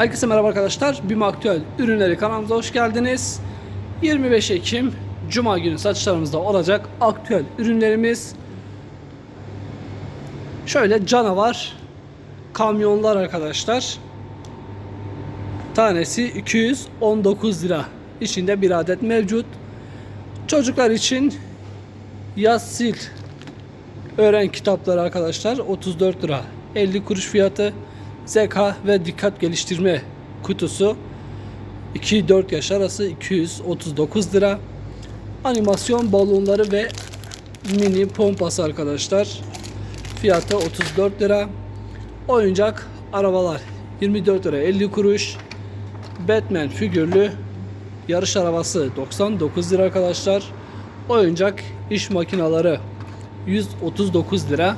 Herkese merhaba arkadaşlar. BİM Aktüel ürünleri kanalımıza hoş geldiniz. 25 Ekim Cuma günü satışlarımızda olacak aktüel ürünlerimiz. Şöyle canavar kamyonlar arkadaşlar. Tanesi 219 lira. İçinde bir adet mevcut. Çocuklar için yaz sil öğren kitapları arkadaşlar 34 lira 50 kuruş fiyatı zeka ve dikkat geliştirme kutusu 2-4 yaş arası 239 lira. Animasyon balonları ve mini pompası arkadaşlar. Fiyatı 34 lira. Oyuncak arabalar 24 lira 50 kuruş. Batman figürlü yarış arabası 99 lira arkadaşlar. Oyuncak iş makinaları 139 lira.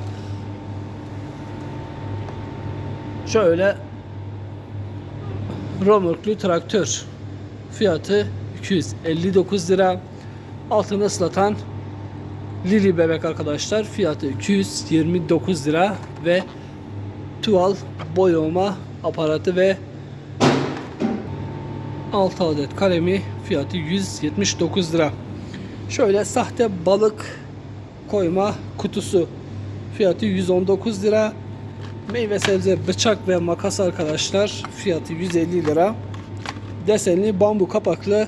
Şöyle romörklü traktör fiyatı 259 lira. Altını ıslatan Lili bebek arkadaşlar fiyatı 229 lira ve tuval boyama aparatı ve 6 adet kalemi fiyatı 179 lira. Şöyle sahte balık koyma kutusu fiyatı 119 lira. Meyve sebze bıçak ve makas arkadaşlar fiyatı 150 lira. Desenli bambu kapaklı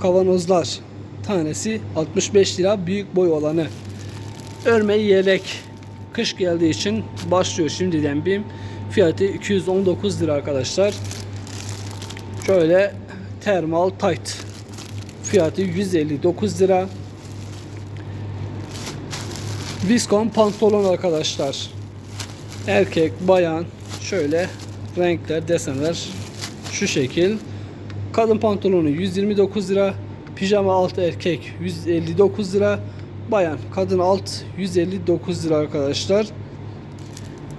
kavanozlar tanesi 65 lira büyük boy olanı. Örme yelek kış geldiği için başlıyor şimdiden BİM fiyatı 219 lira arkadaşlar. Şöyle termal tight fiyatı 159 lira. Viskon pantolon arkadaşlar. Erkek, bayan şöyle renkler, desenler şu şekil. Kadın pantolonu 129 lira. Pijama alt erkek 159 lira. Bayan, kadın alt 159 lira arkadaşlar.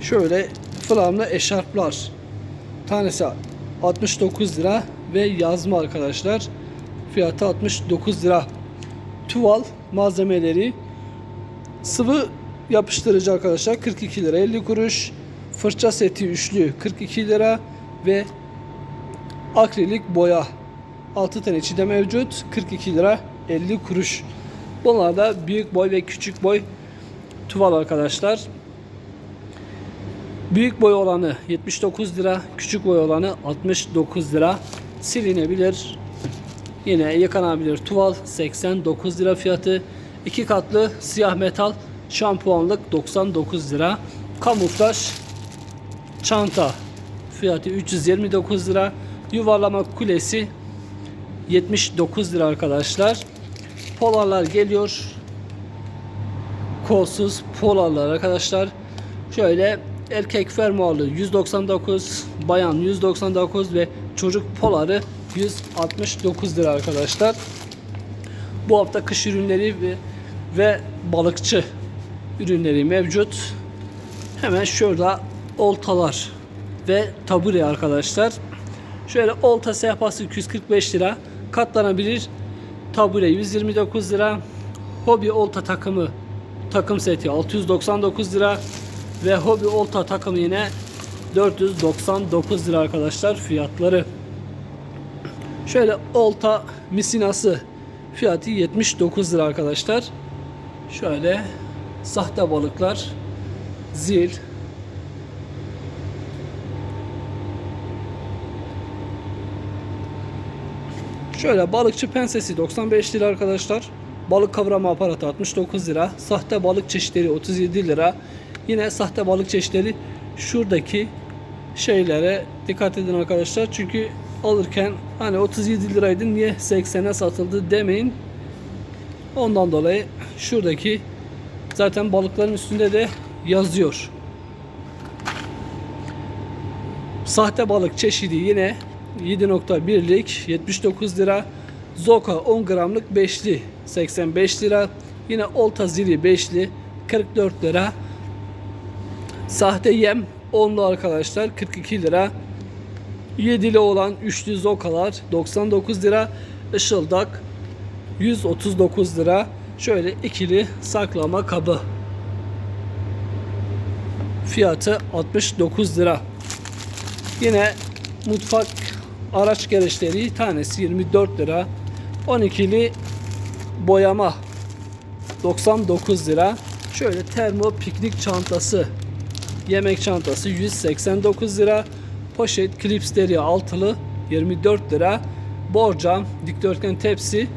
Şöyle flamlı eşarplar. Tanesi 69 lira ve yazma arkadaşlar. Fiyatı 69 lira. Tuval malzemeleri Sıvı yapıştırıcı arkadaşlar 42 lira 50 kuruş. Fırça seti üçlü 42 lira ve akrilik boya 6 tane içinde mevcut 42 lira 50 kuruş. Bunlar da büyük boy ve küçük boy tuval arkadaşlar. Büyük boy olanı 79 lira, küçük boy olanı 69 lira. Silinebilir. Yine yıkanabilir tuval 89 lira fiyatı. İki katlı siyah metal şampuanlık 99 lira. Kamuflaj çanta fiyatı 329 lira. Yuvarlama kulesi 79 lira arkadaşlar. Polarlar geliyor. Kolsuz polarlar arkadaşlar. Şöyle erkek fermuarlı 199, bayan 199 ve çocuk poları 169 lira arkadaşlar. Bu hafta kış ürünleri ve, ve balıkçı ürünleri mevcut. Hemen şurada oltalar ve tabure arkadaşlar. Şöyle olta sehpası 245 lira. Katlanabilir tabure 129 lira. Hobi olta takımı takım seti 699 lira ve hobi olta takımı yine 499 lira arkadaşlar fiyatları. Şöyle olta misinası fiyatı 79 lira arkadaşlar. Şöyle sahte balıklar zil Şöyle balıkçı pensesi 95 lira arkadaşlar. Balık kavrama aparatı 69 lira. Sahte balık çeşitleri 37 lira. Yine sahte balık çeşitleri şuradaki şeylere dikkat edin arkadaşlar. Çünkü alırken hani 37 liraydı niye 80'e satıldı demeyin. Ondan dolayı şuradaki zaten balıkların üstünde de yazıyor. Sahte balık çeşidi yine 7.1'lik 79 lira. Zoka 10 gramlık 5'li 85 lira. Yine olta zili 5'li 44 lira. Sahte yem 10'lu arkadaşlar 42 lira. 7'li olan üçlü zokalar 99 lira. Işıldak 139 lira. Şöyle ikili saklama kabı. Fiyatı 69 lira. Yine mutfak araç gereçleri tanesi 24 lira. 12'li boyama 99 lira. Şöyle termo piknik çantası yemek çantası 189 lira. Poşet klips deri altılı 24 lira. Borcam dikdörtgen tepsi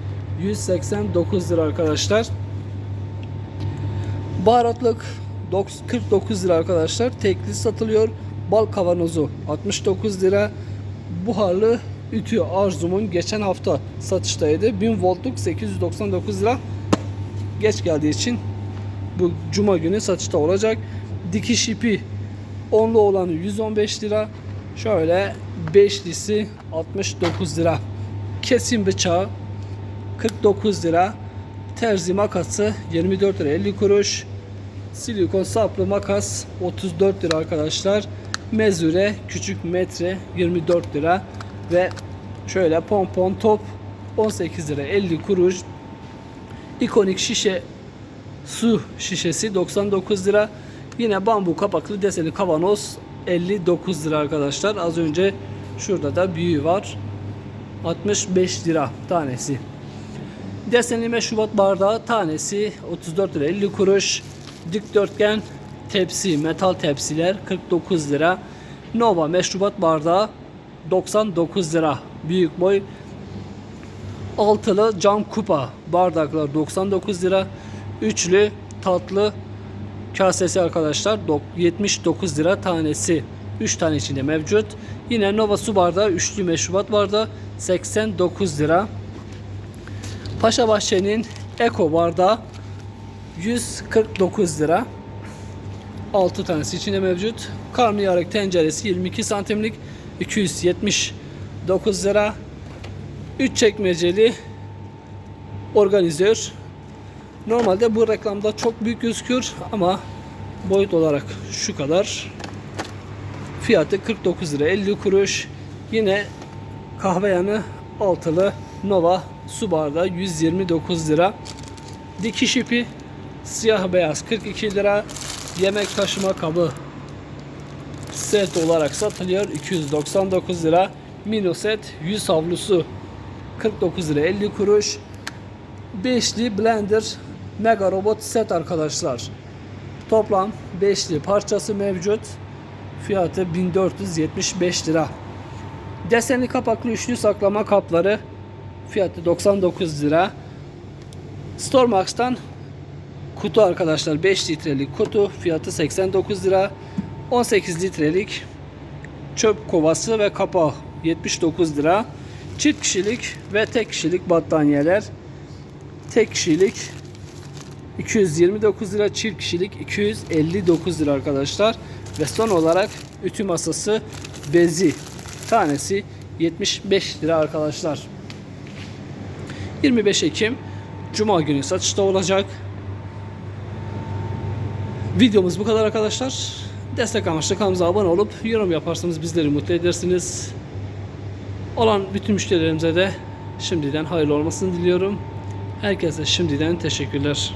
189 lira arkadaşlar. Baharatlık 9 49 lira arkadaşlar. Tekli satılıyor. Bal kavanozu 69 lira. Buharlı ütü Arzum'un geçen hafta satıştaydı. 1000 voltluk 899 lira. Geç geldiği için bu cuma günü satışta olacak. Dikiş ipi onlu olanı 115 lira. Şöyle beşlisi 69 lira. Kesim bıçağı 49 lira. Terzi makası 24 lira 50 kuruş. Silikon saplı makas 34 lira arkadaşlar. Mezure küçük metre 24 lira ve şöyle pompon top 18 lira 50 kuruş. İkonik şişe su şişesi 99 lira. Yine bambu kapaklı deseni kavanoz 59 lira arkadaşlar. Az önce şurada da büyüğü var. 65 lira tanesi. Desenli meşrubat bardağı tanesi 34 lira 50 kuruş. Dikdörtgen tepsi, metal tepsiler 49 lira. Nova meşrubat bardağı 99 lira. Büyük boy altılı cam kupa bardaklar 99 lira. Üçlü tatlı kasesi arkadaşlar dok- 79 lira tanesi. 3 tane içinde mevcut. Yine Nova su bardağı üçlü meşrubat bardağı 89 lira. Paşa Bahçe'nin Eko bardağı 149 lira. 6 tanesi içinde mevcut. Karnıyarık tenceresi 22 santimlik 279 lira. 3 çekmeceli organizör. Normalde bu reklamda çok büyük gözüküyor ama boyut olarak şu kadar. Fiyatı 49 lira 50 kuruş. Yine kahve yanı altılı Nova su bardağı 129 lira. Dikiş ipi siyah beyaz 42 lira. Yemek taşıma kabı set olarak satılıyor 299 lira. Mino set 100 havlusu 49 lira 50 kuruş. Beşli blender mega robot set arkadaşlar. Toplam beşli parçası mevcut. Fiyatı 1475 lira. Desenli kapaklı üçlü saklama kapları fiyatı 99 lira. Stormax'tan kutu arkadaşlar 5 litrelik kutu fiyatı 89 lira. 18 litrelik çöp kovası ve kapağı 79 lira. Çift kişilik ve tek kişilik battaniyeler tek kişilik 229 lira çift kişilik 259 lira arkadaşlar ve son olarak ütü masası bezi tanesi 75 lira arkadaşlar 25 Ekim Cuma günü satışta olacak. Videomuz bu kadar arkadaşlar. Destek amaçlı kanalımıza abone olup yorum yaparsanız bizleri mutlu edersiniz. Olan bütün müşterilerimize de şimdiden hayırlı olmasını diliyorum. Herkese şimdiden teşekkürler